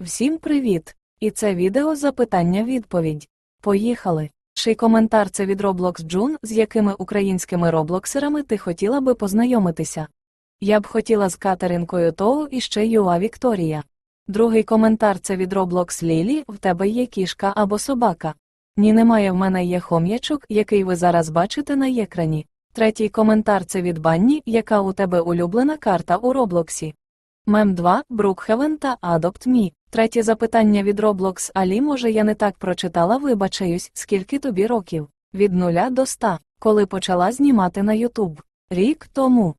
Всім привіт! І це відео запитання-відповідь. Поїхали! Ший коментар це від Roblox June, з якими українськими роблоксерами ти хотіла би познайомитися. Я б хотіла з Катеринкою Тоу і ще Юа Вікторія. Другий коментар це від Roblox Лілі, в тебе є кішка або собака. Ні, немає в мене є хом'ячок, який ви зараз бачите на екрані. Третій коментар це від Банні, яка у тебе улюблена карта у Роблоксі. Мем 2, Брукхевен та Adopt Me. Третє запитання від Roblox Алі, може я не так прочитала, вибачаюсь, скільки тобі років? Від 0 до 100. Коли почала знімати на YouTube? Рік тому.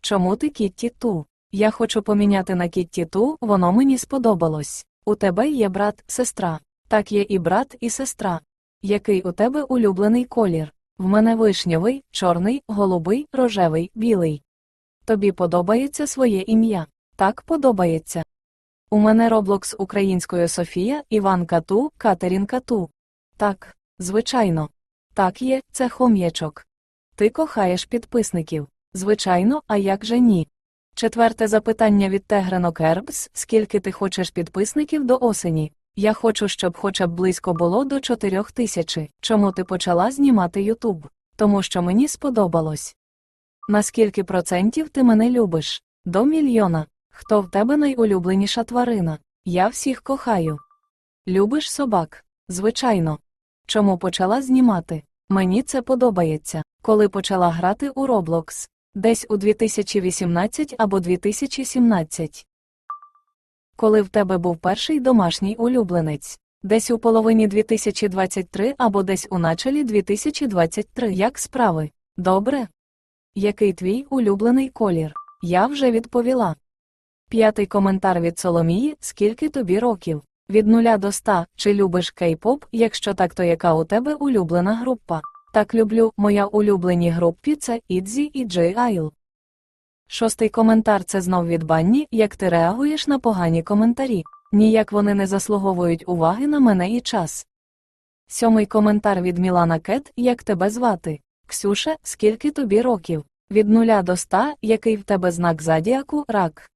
Чому ти Кітті Ту? Я хочу поміняти на Кітті Ту, воно мені сподобалось. У тебе є брат, сестра. Так є і брат, і сестра. Який у тебе улюблений колір? В мене вишньовий, чорний, голубий, рожевий, білий. Тобі подобається своє ім'я? Так подобається. У мене Роблокс українською Софія, Іван Кату, Катерін Кату. Так, звичайно. Так є, це хом'ячок. Ти кохаєш підписників. Звичайно, а як же ні? Четверте запитання від Тегрено Кербс: скільки ти хочеш підписників до осені? Я хочу, щоб хоча б близько було до 4 тисячі. Чому ти почала знімати Ютуб? Тому що мені сподобалось. На скільки процентів ти мене любиш? До мільйона. Хто в тебе найулюбленіша тварина? Я всіх кохаю. Любиш собак? Звичайно. Чому почала знімати? Мені це подобається. Коли почала грати у Roblox? Десь у 2018 або 2017. Коли в тебе був перший домашній улюбленець? Десь у половині 2023 або десь у началі 2023. Як справи? Добре? Який твій улюблений колір? Я вже відповіла. П'ятий коментар від Соломії: скільки тобі років? Від 0 до 100. Чи любиш кей-поп? Якщо так, то яка у тебе улюблена група? Так люблю, моя улюблені групі це Ідзі і Джей Айл. Шостий коментар це знов від Банні, як ти реагуєш на погані коментарі. Ніяк вони не заслуговують уваги на мене і час. Сьомий коментар від Мілана Кет, як тебе звати? Ксюша, скільки тобі років? Від 0 до 100, який в тебе знак зодіаку, рак.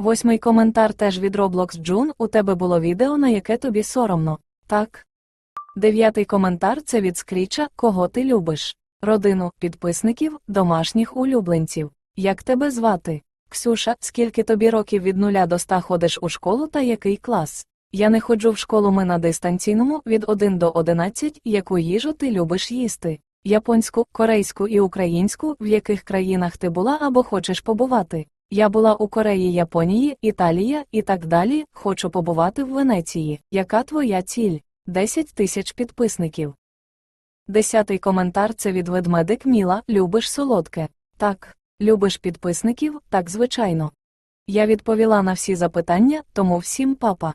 Восьмий коментар теж від Roblox June, у тебе було відео, на яке тобі соромно. Так. Дев'ятий коментар це від Скріча, кого ти любиш. Родину, підписників, домашніх улюбленців. Як тебе звати? Ксюша, скільки тобі років від 0 до 100 ходиш у школу та який клас? Я не ходжу в школу ми на дистанційному від 1 до 11, яку їжу ти любиш їсти? Японську, корейську і українську, в яких країнах ти була або хочеш побувати? Я була у Кореї, Японії, Італія і так далі. Хочу побувати в Венеції. Яка твоя ціль? 10 тисяч підписників. Десятий коментар це від ведмедик Міла. Любиш солодке? Так. Любиш підписників? Так, звичайно. Я відповіла на всі запитання, тому всім папа.